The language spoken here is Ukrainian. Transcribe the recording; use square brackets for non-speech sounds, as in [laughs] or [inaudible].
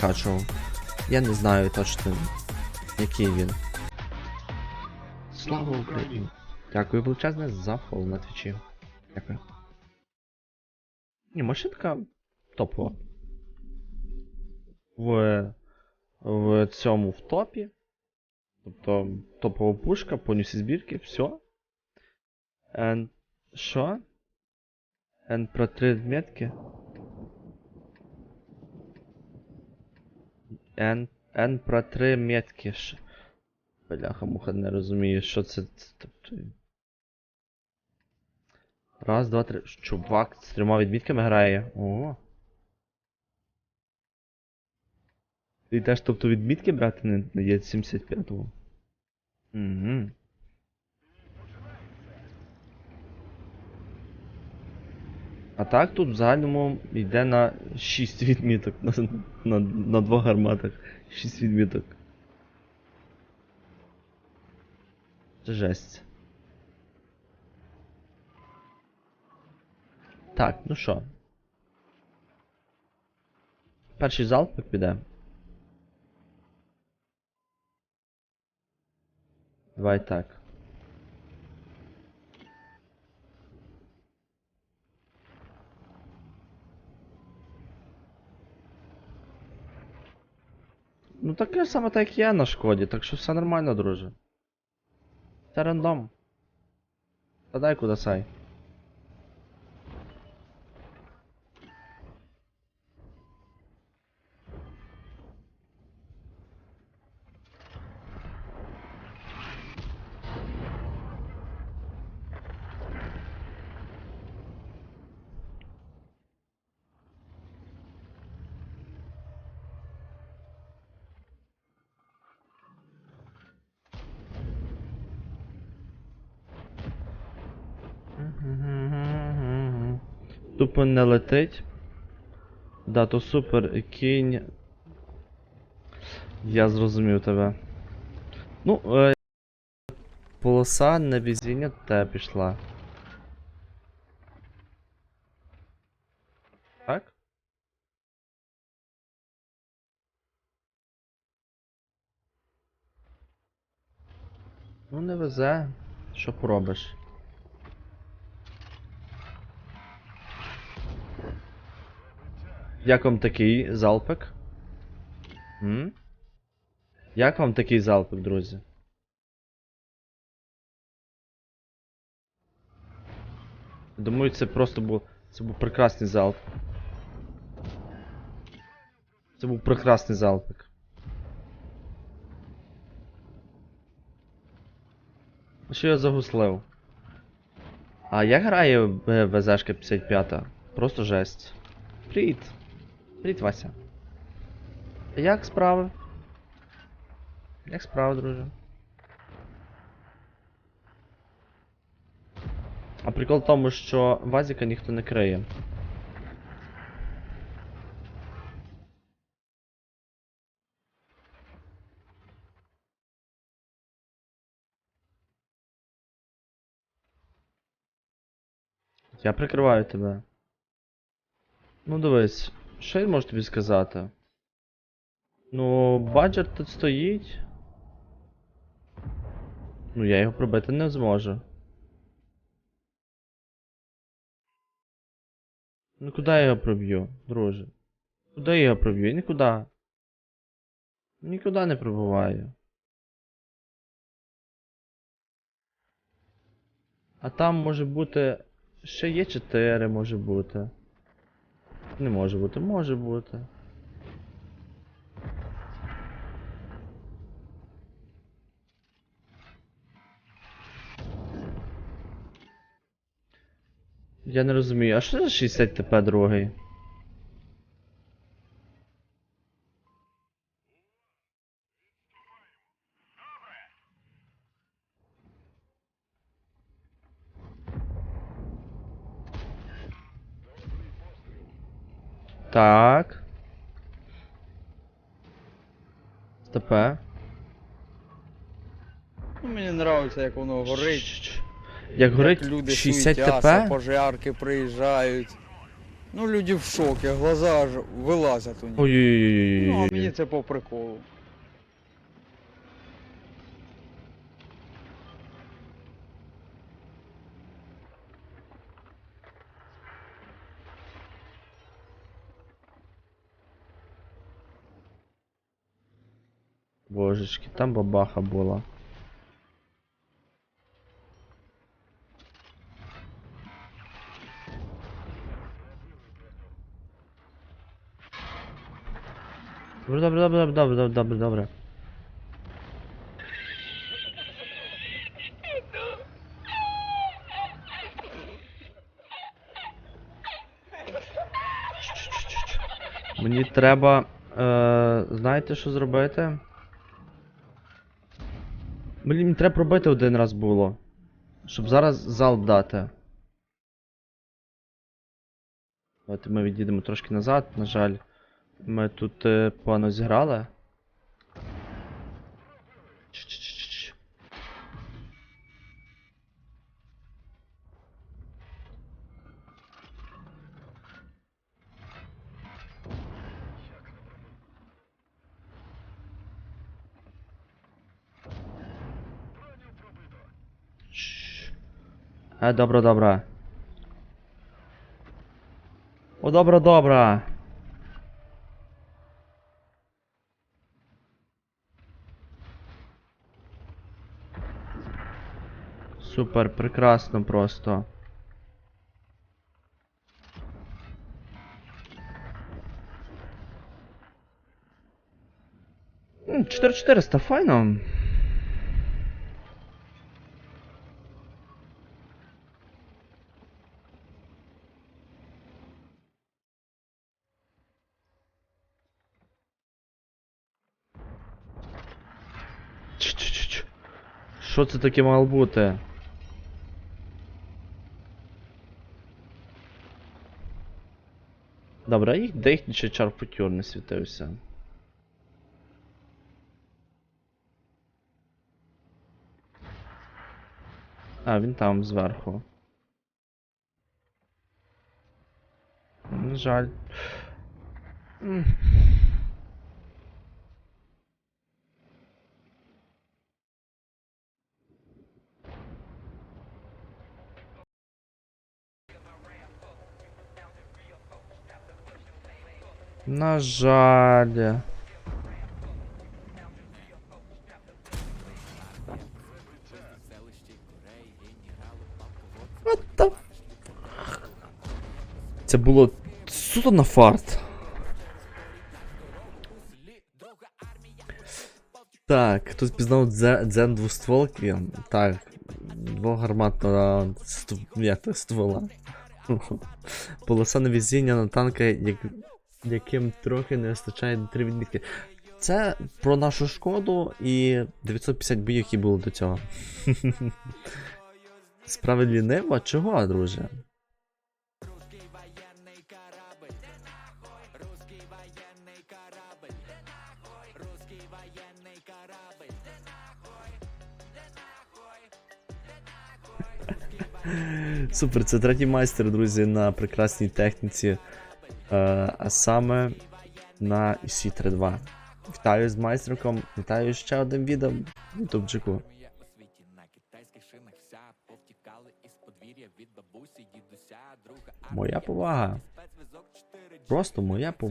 прокачував. Я не знаю точно, який він. Слава Україні! Дякую величезне за фол на твічі. Дякую. Ні, машинка топова. В, в цьому в топі. Тобто топова пушка, повністю збірки, все. And... Що? And про три відмітки. N, N про три метки. Бляха, муха не розумію, що це. Тобто... Раз, два, три. Чувак з трьома відмітками грає. О. Ти теж тобто відмітки брати не є 75-го. Угу. А так тут в загальному йде на 6 відміток на, на, на двох гарматах. 6 відміток. Це жесть. Так, ну що. Перший залп піде. Давай так. Ну таке саме так як я на шкоді, так що все нормально, друже. Це рандом. Та дай куди сай. Тупо не летить. Да, то супер кінь. Я зрозумів тебе. Ну, е... полоса на везіння тебе пішла. Так? Ну не везе. Що поробиш? Як вам такий залпик? М? Як вам такий залпик, друзі? Думаю, це просто був. Це був прекрасний залп. Це був прекрасний залпик. Що я загуслив? А як грає ВЗшка 55? Просто жесть. Привіт. Привіт, Вася. Як справи? Як справи, друже? А прикол в тому, що Вазіка ніхто не криє. Я прикриваю тебе. Ну дивись, що я можу тобі сказати? Ну, баджер тут стоїть. Ну, я його пробити не зможу. Ну куди я його проб'ю, друже? Куди я його проб'ю? Нікуди. Нікуди не пробуваю. А там може бути. Ще є 4 може бути. Не може бути, може бути. Я не розумію, а що за 60 ТП другий? Так. ТП. Ну, мені подобається, як воно горить. Як горить як люди 60 ТП? пожарки приїжджають. Ну люди в шокі, глаза ж вилазять у них. Ой-ой-ой. Ну, а мені це по приколу. Божечки, там бабаха була. Добре, добре, добре, добре, добре, добре, добре. Мені треба. Е, знаєте, що зробити? Блін, треба пробити один раз було. Щоб зараз зал дати. Давайте ми відійдемо трошки назад, на жаль. Ми тут е, погано зіграли. Ч-ч-ч-ч. Е, добре, добре. О, добре, добре. Супер, прекрасно просто. М, 4400, файно. Що це таке мало бути? Добре, їх де їхній ще чарпотюр не світився? А, він там зверху. Жаль. На жаль. Це було суто на фарт. Так, хтось пізнав Дзе- дзен двостволки. Так. Двогарматна ствола. [laughs] Полоса навізіння на танка, як... яким трохи не вистачає три відмітки. Це про нашу шкоду і 950 боїв, які були до цього. [laughs] Справедливо? Чого, друже? [laughs] Супер, це третій майстер, друзі, на прекрасній техніці. Е, а саме на EC 2 Вітаю з майстерком, вітаю ще одним відео в ютубчику. Моя повага. Просто моя повага.